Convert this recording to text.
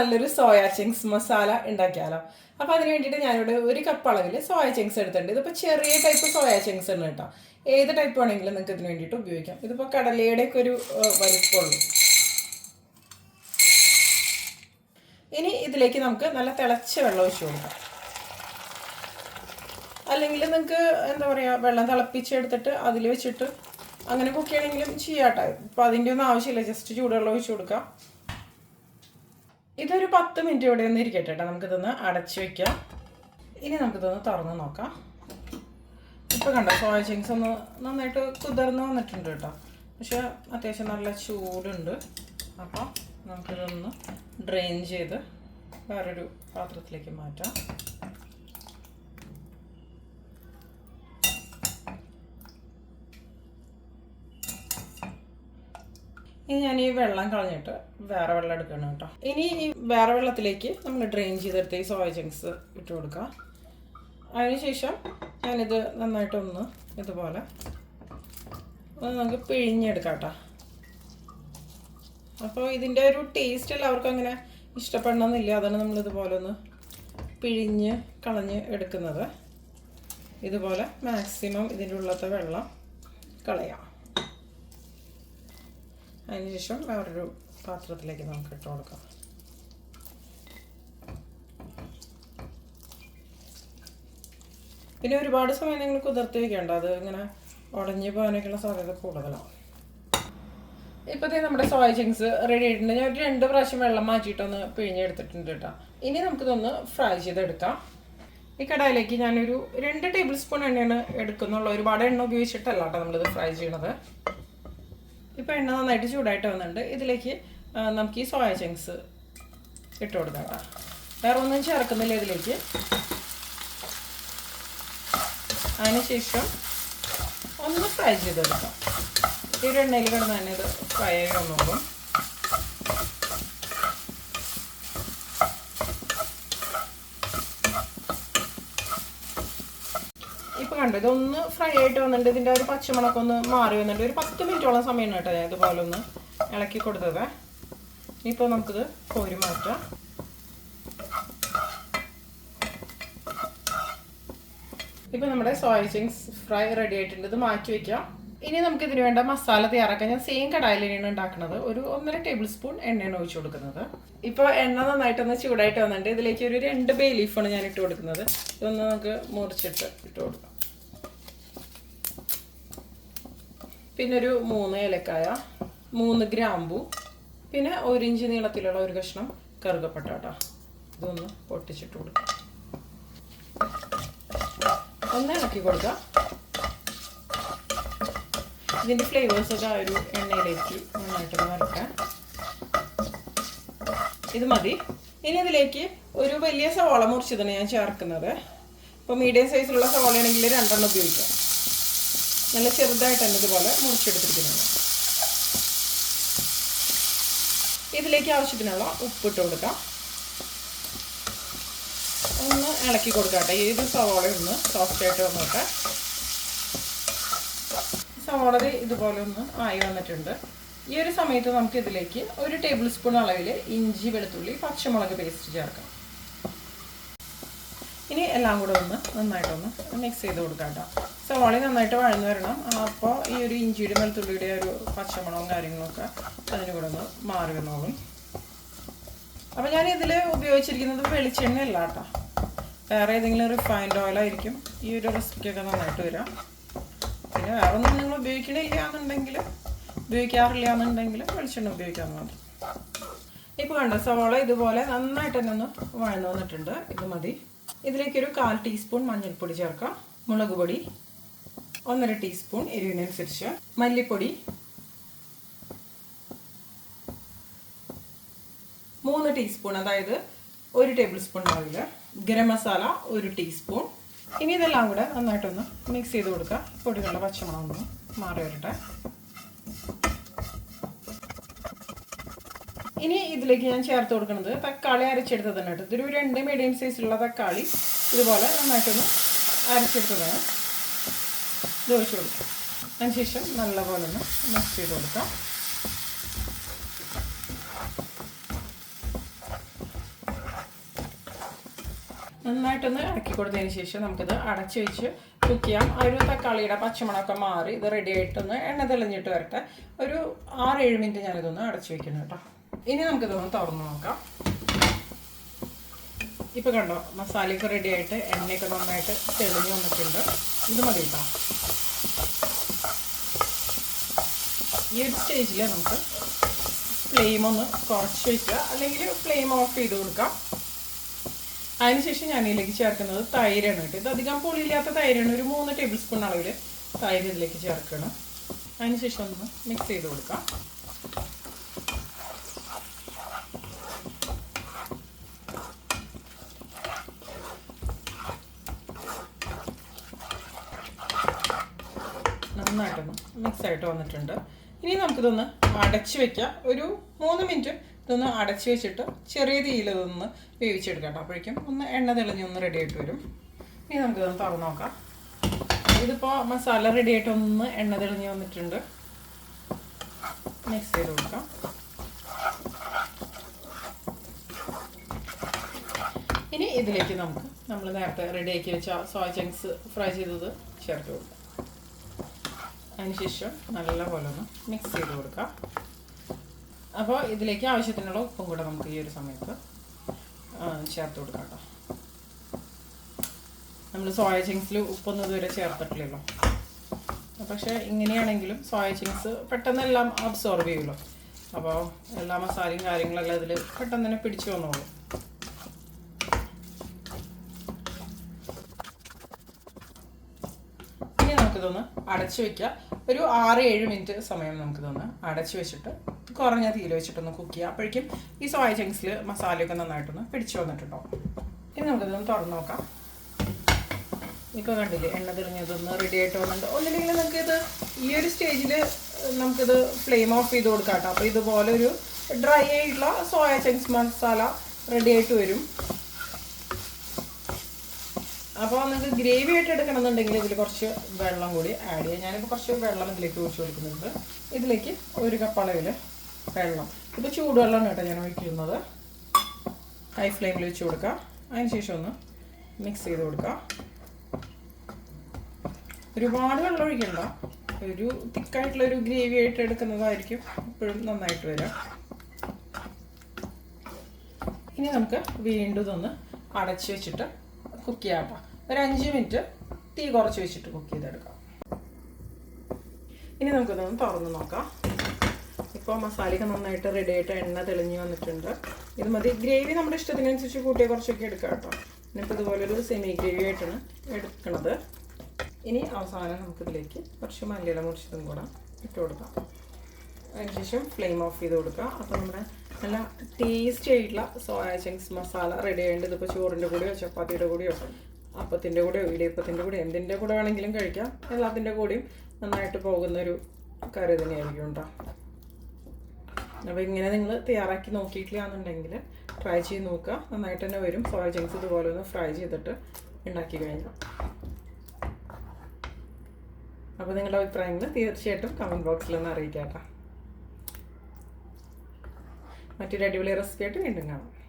നല്ലൊരു സോയ ചിങ്സ് മസാല ഉണ്ടാക്കിയാലോ. അപ്പോൾ അതിന് വേണ്ടിയിട്ട് ഞാനിവിടെ ഒരു കപ്പ് അളവിൽ സോയ ചിങ്സ് എടുത്തിട്ടുണ്ട്. ഇതിപ്പോൾ ചെറിയ ടൈപ്പ് സോയ ചിങ്സ് ആണ് കേട്ടോ. ഏത് ടൈപ്പ് ആണെങ്കിലും നിങ്ങൾക്ക് ഇതിന് വേണ്ടിയിട്ട് ഉപയോഗിക്കാം. ഇതിപ്പോൾ കടലയുടെയൊക്കെ ഒരു ഏഹ്, വലിപ്പമുള്ളൂ. ഇനി ഇതിലേക്ക് നമുക്ക് നല്ല തിളച്ച വെള്ളം ഒഴിച്ചു കൊടുക്കാം. അല്ലെങ്കിൽ നിങ്ങൾക്ക് എന്താ പറയുക വെള്ളം തിളപ്പിച്ചെടുത്തിട്ട് അതിൽ വെച്ചിട്ട് അങ്ങനെ കുക്ക് ചെയ്യണമെങ്കിലും ചെയ്യാട്ടോ ഇപ്പം അതിന്റെ ഒന്നും ആവശ്യമില്ല. ജസ്റ്റ് ചൂടുവെള്ളം ഒഴിച്ചു കൊടുക്കാം. ഇതൊരു പത്ത് മിനിറ്റ് ഇവിടെ ഒന്ന് ഇരിക്കട്ടെ കേട്ടോ. നമുക്കിതൊന്ന് അടച്ചു വെക്കാം. ഇനി നമുക്കിതൊന്ന് തുറന്ന് നോക്കാം. ഇപ്പോൾ കണ്ടോ സോയ ചിങ്സ് ഒന്ന് നന്നായിട്ട് കുതിർന്ന് വന്നിട്ടുണ്ട് കേട്ടോ. പക്ഷെ അത്യാവശ്യം നല്ല ചൂടുണ്ട്. അപ്പോൾ നമുക്കിതൊന്ന് ഡ്രെയിൻ ചെയ്ത് വേറൊരു പാത്രത്തിലേക്ക് മാറ്റാം. ഇനി ഞാൻ ഈ വെള്ളം കളഞ്ഞിട്ട് വേറെ വെള്ളം എടുക്കണം കേട്ടോ. ഇനി ഈ വേറെ വെള്ളത്തിലേക്ക് നമ്മൾ ഡ്രെയിൻ ചെയ്തെടുത്ത് ഈ സോയ ചങ്ക്സ് ഇട്ട് കൊടുക്കാം. അതിനുശേഷം ഞാനിത് നന്നായിട്ടൊന്ന് ഇതുപോലെ ഒന്ന് നമുക്ക് പിഴിഞ്ഞെടുക്കാം കേട്ടോ. അപ്പോൾ ഇതിന്റെ ഒരു ടേസ്റ്റ് എല്ലാവർക്കും അങ്ങനെ ഇഷ്ടപ്പെടണമെന്നില്ല. അതാണ് നമ്മൾ ഇതുപോലെ ഒന്ന് പിഴിഞ്ഞ് കളഞ്ഞ് എടുക്കുന്നത്. ഇതുപോലെ മാക്സിമം ഇതിന്റെ ഉള്ളത്തെ വെള്ളം കളയാം. അതിനുശേഷം വേറൊരു പാത്രത്തിലേക്ക് നമുക്ക് ഇട്ട് കൊടുക്കാം. പിന്നെ ഒരുപാട് സമയം നിങ്ങൾ കുതിർത്ത് വയ്ക്കേണ്ട അത് ഇങ്ങനെ ഉടഞ്ഞു പോകാനൊക്കെയുള്ള സാധ്യത കൂടുതലാണ് ഇപ്പോഴത്തെ നമ്മുടെ സോയ ചിങ്സ് റെഡി ആയിട്ടുണ്ട്. ഞാൻ ഒരു രണ്ട് പ്രാവശ്യം വെള്ളം മാറ്റിയിട്ടൊന്ന് പിഴിഞ്ഞെടുത്തിട്ടുണ്ട് കേട്ടോ. ഇനി നമുക്കിതൊന്ന് ഫ്രൈ ചെയ്തെടുക്കാം. ഈ കടായിലേക്ക് ഞാനൊരു രണ്ട് ടേബിൾ സ്പൂൺ എണ്ണയാണ് എടുക്കുന്നുള്ളൂ. ഒരുപാട് എണ്ണ ഉപയോഗിച്ചിട്ടല്ല കേട്ടോ നമ്മളിത് ഫ്രൈ ചെയ്യണത്. ഇപ്പോൾ എണ്ണ നന്നായിട്ട് ചൂടായിട്ട് വന്നിട്ടുണ്ട്. ഇതിലേക്ക് നമുക്ക് ഈ സോയ ചങ്ക്സ് ഇട്ട് കൊടുക്കാം വേറെ ഒന്നും ചേർക്കുന്നില്ല ഇതിലേക്ക്. അതിനുശേഷം ഒന്ന് ഫ്രൈ ചെയ്തെടുക്കാം. ഈ എണ്ണയിൽ കിടന്ന് തന്നെ ഇത് ഫ്രൈ ആയി വന്നോളും. ഇപ്പൊ കണ്ടു ഇതൊന്ന് ഫ്രൈ ആയിട്ട് വന്നിട്ടുണ്ട്. ഇതിന്റെ ഒരു പച്ചമുളക് ഒന്ന് മാറി വന്നിട്ട് ഒരു പത്ത് മിനിറ്റോളം സമയം കേട്ടോ ഞാൻ ഇതുപോലെ ഒന്ന് ഇളക്കി കൊടുത്തത്. ഇപ്പൊ നമുക്കിത് കോരി മാറ്റാം. ഇപ്പൊ നമ്മുടെ സോയ ചിങ്സ് ഫ്രൈ റെഡി ആയിട്ടുണ്ട്. ഇത് മാറ്റി വെക്കാം. ഇനി നമുക്ക് ഇതിന് വേണ്ട മസാല തയ്യാറാക്കാൻ ഞാൻ സെയിം കടായിൽ തന്നെയാണ് ഉണ്ടാക്കുന്നത്. ഒരു ഒന്നര ടേബിൾ സ്പൂൺ എണ്ണയാണ് ഒഴിച്ചു കൊടുക്കുന്നത്. ഇപ്പോൾ എണ്ണ നന്നായിട്ടൊന്ന് ചൂടായിട്ട് വന്നിട്ടുണ്ട്. ഇതിലേക്ക് ഒരു രണ്ട് ബേ ലീഫാണ് ഞാൻ ഇട്ട് കൊടുക്കുന്നത്. ഇതൊന്ന് നമുക്ക് മുറിച്ചിട്ട് ഇട്ട് കൊടുക്കാം. പിന്നെ ഒരു മൂന്ന് ഏലക്കായ മൂന്ന് ഗ്രാമ്പു പിന്നെ ഒരു ഇഞ്ച് നീളത്തിലുള്ള ഒരു കഷ്ണം കറുകപ്പട്ട കേട്ടോ ഇതൊന്ന് പൊട്ടിച്ചിട്ട് കൊടുക്കാം. ഒന്ന് ഇളക്കി കൊടുക്കാം. ഇതിന്റെ ഫ്ലേവേഴ്സൊക്കെ ആ ഒരു എണ്ണയിലേക്ക് നന്നായിട്ടൊന്ന് വരക്കാം ഇത് മതി. ഇനി ഇതിലേക്ക് ഒരു വലിയ സവാള മുറിച്ചതാണ് ഞാൻ ചേർക്കുന്നത്. ഇപ്പോൾ മീഡിയം സൈസിലുള്ള സവാളയാണെങ്കിൽ രണ്ടെണ്ണം ഉപയോഗിക്കാം. നല്ല ചെറുതായിട്ട് തന്നെ ഇതുപോലെ മുറിച്ചെടുത്തിരിക്കുന്നത്. ഇതിലേക്ക് ആവശ്യത്തിനുള്ള ഉപ്പിട്ട് കൊടുക്കാം. ഒന്ന് ഇളക്കി കൊടുക്കട്ടെ ഏത് സവാള ഒന്ന് സോഫ്റ്റ് ആയിട്ട് വന്നോട്ടെ. സവാള ഇതുപോലെ ഒന്ന് ആയി വന്നിട്ടുണ്ട്. ഈ ഒരു സമയത്ത് നമുക്ക് ഇതിലേക്ക് ഒരു ടേബിൾ സ്പൂൺ അളവിൽ ഇഞ്ചി വെളുത്തുള്ളി പച്ചമുളക് പേസ്റ്റ് ചേർക്കാം. ഇനി എല്ലാം കൂടെ ഒന്ന് നന്നായിട്ടൊന്ന് മിക്സ് ചെയ്ത് കൊടുക്കാം കേട്ടോ. സവാള നന്നായിട്ട് വഴന്നു വരണം. അപ്പോൾ ഈ ഒരു ഇഞ്ചിയുടെ വെളുത്തുള്ളിയുടെ ഒരു പച്ചമുളകും കാര്യങ്ങളൊക്കെ അതിന് കൂടെ ഒന്ന് മാറി വന്നോളും. അപ്പോൾ ഞാൻ ഇതിൽ ഉപയോഗിച്ചിരിക്കുന്നത് വെളിച്ചെണ്ണ അല്ല കേട്ടോ. വേറെ ഏതെങ്കിലും റിഫൈൻഡ് ഓയിലായിരിക്കും ഈ ഒരു റെസിപ്പിക്കൊക്കെ നന്നായിട്ട് വരാം. പിന്നെ വേറെ ഒന്നും നിങ്ങൾ ഉപയോഗിക്കണില്ല എന്നുണ്ടെങ്കിൽ ഉപയോഗിക്കാറില്ല എന്നുണ്ടെങ്കിൽ വെളിച്ചെണ്ണ ഉപയോഗിക്കാൻ മാത്രം. ഇപ്പോൾ കണ്ടോ സവാള ഇതുപോലെ നന്നായിട്ട് തന്നെ ഒന്ന് വഴന്നു വന്നിട്ടുണ്ട്. ഇത് മതി. ഇതിലേക്കൊരു കാൽ ടീസ്പൂൺ മഞ്ഞൾപ്പൊടി ചേർക്കാം. മുളക് പൊടി. ഒന്നര ടീസ്പൂൺ എരിവിനനുസരിച്ച് മല്ലിപ്പൊടി. മൂന്ന് ടീസ്പൂൺ അതായത് ഒരു ടേബിൾ സ്പൂൺ അളവിൽ ഗരം മസാല ഒരു ടീസ്പൂൺ. ഇനി ഇതെല്ലാം കൂടെ നന്നായിട്ടൊന്ന് മിക്സ് ചെയ്ത് കൊടുക്കുക. പൊടികളുടെ പച്ചമണം ഒന്ന് മാറി വരട്ടെ. ഇനി ഇതിലേക്ക് ഞാൻ ചേർത്ത് കൊടുക്കുന്നത് തക്കാളി അരച്ചെടുത്തതാണ് കേട്ടോ. ഇതൊരു രണ്ട് മീഡിയം സൈസിലുള്ള തക്കാളി. ഇതുപോലെ നന്നായിട്ടൊന്ന് അരച്ചെടുത്തതാണ്. ഇത് ഒഴിച്ച് കൊടുക്കാം അതിനുശേഷം നല്ലപോലെ ഒന്ന് മിക്സ് ചെയ്ത് കൊടുക്കാം. നന്നായിട്ടൊന്ന് ഇറക്കി കൊടുത്തതിന് ശേഷം നമുക്കിത് അടച്ച് വെച്ച് കുക്ക് ചെയ്യാം ഒരു തക്കാളിയുടെ പച്ചമുളകൊക്കെ മാറി ഇത് റെഡി ആയിട്ടൊന്ന് എണ്ണ തെളിഞ്ഞിട്ട് വരട്ടെ. ഒരു ആറ് ഏഴ് മിനിറ്റ് ഞാനിതൊന്ന് അടച്ച് വെക്കണം കേട്ടോ. ഇനി നമുക്കിതൊന്ന് തുറന്നു നോക്കാം. ഇപ്പൊ കണ്ടോ മസാലയൊക്കെ റെഡി ആയിട്ട് എണ്ണയൊക്കെ നന്നായിട്ട് തെളിഞ്ഞു വന്നിട്ടുണ്ട്. ഇത് മതി കേട്ടോ. ഈ ഒരു സ്റ്റേജിൽ നമുക്ക് ഫ്ലെയിം ഒന്ന് കുറച്ച് വയ്ക്കുക അല്ലെങ്കിൽ ഫ്ലെയിം ഓഫ് ചെയ്ത് കൊടുക്കാം. അതിനുശേഷം ഞാൻ ഇതിലേക്ക് ചേർക്കുന്നത് തൈരാണ് കേട്ടോ. ഇത് അധികം പുളിയില്ലാത്ത തൈരാണ്. ഒരു മൂന്ന് ടേബിൾ സ്പൂൺ അളവിൽ തൈര് ഇതിലേക്ക് ചേർക്കണം. അതിനുശേഷം ഒന്ന് മിക്സ് ചെയ്ത് കൊടുക്കാം. നന്നായിട്ടൊന്ന് മിക്സ് ആയിട്ട് വന്നിട്ടുണ്ട്. ഇനി നമുക്കിതൊന്ന് അടച്ചു വെക്കാം. ഒരു മൂന്ന് മിനിറ്റ് ഇതൊന്ന് അടച്ചു വെച്ചിട്ട് ചെറിയ തീയിൽ ഇതൊന്ന് വേവിച്ചെടുക്കാം അപ്പോഴേക്കും ഒന്ന് എണ്ണ തെളിഞ്ഞ് ഒന്ന് റെഡി ആയിട്ട് വരും. ഇനി നമുക്കിതൊന്ന് തുറന്ന് നോക്കാം. ഇതിപ്പോൾ മസാല റെഡി ആയിട്ട് ഒന്ന് എണ്ണ തെളിഞ്ഞ് വന്നിട്ടുണ്ട്. മിക്സ് ചെയ്ത് കൊടുക്കാം. ഇനി ഇതിലേക്ക് നമുക്ക് നമ്മൾ നേരത്തെ റെഡിയാക്കി വെച്ച സോയ ചങ്ക്സ് ഫ്രൈ ചെയ്തത് ചേർത്ത് കൊടുക്കാം. അതിനുശേഷം നല്ലപോലെ ഒന്ന് മിക്സ് ചെയ്ത് കൊടുക്കാം. അപ്പോൾ ഇതിലേക്ക് ആവശ്യത്തിനുള്ള ഉപ്പും കൂടെ നമുക്ക് ഈ ഒരു സമയത്ത് ചേർത്ത് കൊടുക്കാം കേട്ടോ. നമ്മൾ സോയ ചിങ്സിൽ ഉപ്പൊന്നും ഇതുവരെ ചേർത്തിട്ടില്ലല്ലോ. പക്ഷേ ഇങ്ങനെയാണെങ്കിലും സോയ ചിങ്സ് പെട്ടെന്ന് എല്ലാം അബ്സോർബ് ചെയ്യുമല്ലോ. അപ്പോൾ എല്ലാ മസാലയും കാര്യങ്ങളെല്ലാം ഇതിൽ പെട്ടെന്ന് തന്നെ പിടിച്ചു വന്നോളും ഇനി നമുക്കിതൊന്ന് അടച്ചു വെക്കുക ഒരു ആറ് ഏഴ് മിനിറ്റ് സമയം നമുക്കിതൊന്ന് അടച്ചു വെച്ചിട്ട് കുറഞ്ഞ തീയിൽ വെച്ചിട്ടൊന്ന് കുക്ക് ചെയ്യുക അപ്പോഴേക്കും ഈ സോയ ചങ്ക്സിൽ മസാലയൊക്കെ നന്നായിട്ടൊന്ന് പിടിച്ചു വന്നിട്ടുണ്ടാവും ഇനി നമുക്കിതൊന്ന് തുറന്നു നോക്കാം. ഇപ്പോൾ കണ്ടില്ലേ എണ്ണ തെളിഞ്ഞതൊന്ന് റെഡി ആയിട്ട് വന്നിട്ടുണ്ട്. ഒന്നില്ലെങ്കിൽ നമുക്കിത് ഈ ഒരു സ്റ്റേജിൽ നമുക്കിത് ഫ്ലെയിം ഓഫ് ചെയ്ത് കൊടുക്കാം കേട്ടോ. അപ്പോൾ ഇതുപോലെ ഒരു ഡ്രൈ ആയിട്ടുള്ള സോയ ചങ്ക്സ് മസാല റെഡി ആയിട്ട് വരും. അപ്പോൾ നിങ്ങൾക്ക് ഗ്രേവി ആയിട്ട് എടുക്കണമെന്നുണ്ടെങ്കിൽ ഇതിൽ കുറച്ച് വെള്ളം കൂടി ആഡ് ചെയ്യാം. ഞാനിപ്പോൾ കുറച്ച് വെള്ളം ഇതിലേക്ക് ഒഴിച്ച് കൊടുക്കുന്നുണ്ട്. ഇതിലേക്ക് ഒരു കപ്പ് അളവിൽ വെള്ളം. ഇത് ചൂടുവെള്ളമാണ് കേട്ടോ ഞാൻ ഒഴിക്കുന്നത്. ഹൈ ഫ്ലെയിമിൽ വെച്ച് കൊടുക്കുക അതിന് ശേഷം ഒന്ന് മിക്സ് ചെയ്ത് കൊടുക്കുക ഒരുപാട് വെള്ളം ഒഴിക്കണ്ട. ഒരു തിക്കായിട്ടുള്ള ഒരു ഗ്രേവി ആയിട്ട് എടുക്കുന്നതായിരിക്കും എപ്പോഴും നന്നായിട്ട് വരാം ഇനി നമുക്ക് വീണ്ടും ഇതൊന്ന് അടച്ച് വെച്ചിട്ട് കുക്ക് ചെയ്യാം ഒരു അഞ്ച് മിനിറ്റ് തീ കുറച്ച് വെച്ചിട്ട് കുക്ക് ചെയ്തെടുക്കാം. ഇനി നമുക്കിതൊന്ന് തുറന്ന് നോക്കാം. ഇപ്പോൾ മസാലയൊക്കെ നന്നായിട്ട് റെഡി ആയിട്ട് എണ്ണ തെളിഞ്ഞ് വന്നിട്ടുണ്ട്. ഇത് മതി. ഗ്രേവി നമ്മുടെ ഇഷ്ടത്തിനനുസരിച്ച് കൂട്ടിയ കുറച്ചൊക്കെ എടുക്കാം കേട്ടോ. ഇനിയിപ്പോൾ ഇതുപോലൊരു സെമി ഗ്രേവി ആയിട്ടാണ് എടുക്കണത്. ഇനി അവസാനം നമുക്കിതിലേക്ക് കുറച്ച് മല്ലിയില മുറിച്ചതും കൂടെ ഇട്ട് കൊടുക്കാം. അതിനുശേഷം ഫ്ലെയിം ഓഫ് ചെയ്ത് കൊടുക്കുക അപ്പോൾ നമ്മുടെ നല്ല ടേസ്റ്റി ആയിട്ടുള്ള സോയ ചങ്ക്സ് മസാല റെഡി ആയിട്ട് ഇതിപ്പോൾ ചോറിന്റെ കൂടെയോ ചപ്പാത്തിയുടെ കൂടെയോ. അപ്പത്തിന്റെ കൂടെ ഇടിയപ്പത്തിന്റെ കൂടെ എന്തിന്റെ കൂടെ വേണമെങ്കിലും കഴിക്കാം. എല്ലാത്തിന്റെ കൂടെയും നന്നായിട്ട് പോകുന്നൊരു കറി തന്നെയായിരിക്കും കേട്ടോ. അപ്പോൾ ഇങ്ങനെ നിങ്ങൾ തയ്യാറാക്കി നോക്കിയിട്ടില്ലാന്നുണ്ടെങ്കിൽ ട്രൈ ചെയ്ത് നോക്കുക. നന്നായിട്ട് തന്നെ വരും. സോയ ചിങ്സ് ഇതുപോലെ ഒന്ന് ഫ്രൈ ചെയ്തിട്ട് ഉണ്ടാക്കി കഴിഞ്ഞാൽ. അപ്പോൾ നിങ്ങളുടെ അഭിപ്രായങ്ങൾ തീർച്ചയായിട്ടും കമന്റ് ബോക്സിൽ ഒന്ന് അറിയിക്കാം കേട്ടോ. മറ്റൊരു അടിപൊളി റെസിപ്പി ആയിട്ട് വീണ്ടും കാണാം.